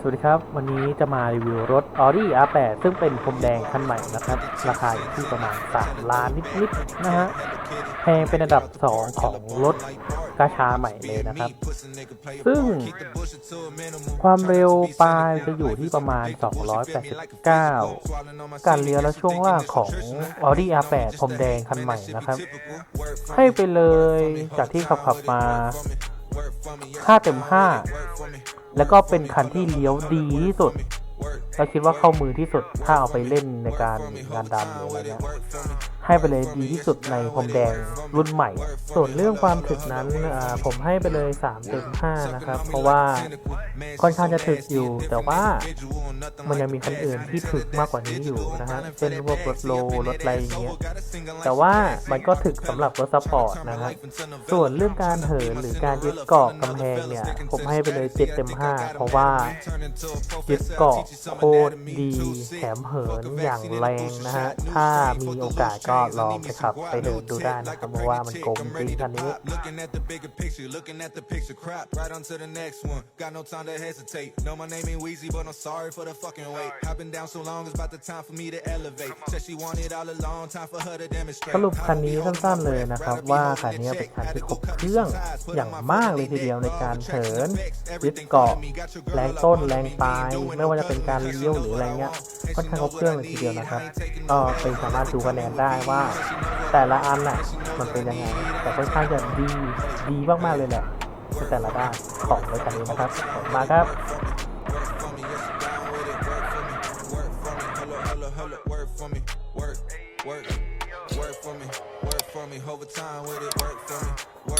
สวัสดีครับ วันนี้จะมารีวิวรถ Audi R8 ซึ่งเป็นพรมแดงคันใหม่นะครับ ราคาอยู่ที่ประมาณ 3 ล้านนิดๆนะฮะแพงเป็นอันดับ 2 ของรถกาชาใหม่เลยนะครับ ซึ่งความเร็วปลายจะอยู่ที่ประมาณ 289 การเลี้ยวและช่วงล่างของ Audi R8 พรมแดงคันใหม่นะครับ ให้ไปเลยจากที่ขับขับมา 5 เต็ม 5 แล้วก็เป็นคันที่เลี้ยวดีที่สุดเราคิดว่าเข้ามือที่สุดถ้าเอาไปเล่นในการงานดำหรืออะไรเงี้ย ให้ไปเลยดีที่สุดในพรมแดงรุ่นใหม่ ส่วนเรื่องความถึกนั้นผมให้ไปเลย3เต็ม5นะครับ เพราะว่าค่อนข้างจะถึกอยู่ แต่ว่ามันยังมีคันอื่นที่ถึกมากกว่านี้อยู่นะฮะเช่นพวกรถโลรถอะไรอย่างเงี้ยแต่ว่ามันก็ถึกสำหรับรถสปอร์ตนะครับส่วนเรื่องการเหินหรือการยึดเกาะกำแพงเนี่ย ผมให้ไปเลย7เต็ม5เพราะว่ายึดเกาะโคตรดีแถมเหินอย่างแรงนะฮะถ้ามีโอกาสก็ลองไปขับไปเดินดูได้นะครับเพราะว่ามันโกงจริงคันนี้ Looking at the bigger picture, looking at the picture crop. Right on to the next one. Got no time to hesitate. Know my name ain't Weezy, but I'm sorry for the fucking wait. I've been down so long, it's about the time for me to elevate. Said she wanted all along, time for her to demonstrate. สรุปคันนี้สั้นๆเลยนะครับ ว่าคันนี้เป็นคันที่ครบเครื่องอย่างมากเลยทีเดียวในการเหินยึดเกาะแรงต้นแรงปลายไม่ว่าจะเป็นการเลี้ยวหรืออะไรเงี้ยค่อนข้างครบเครื่องเลยทีเดียวนะครับก็เป็นสามารถดูคะแนนได้ว่าแต่ละอันน่ะมันเป็นยังไง แต่ค่อนข้างจะดีดีมากๆเลยแหละในแต่ละด้านของรถคันนี้นะครับขอบมากครับ work for me, work for me, overtime with it, work for me, work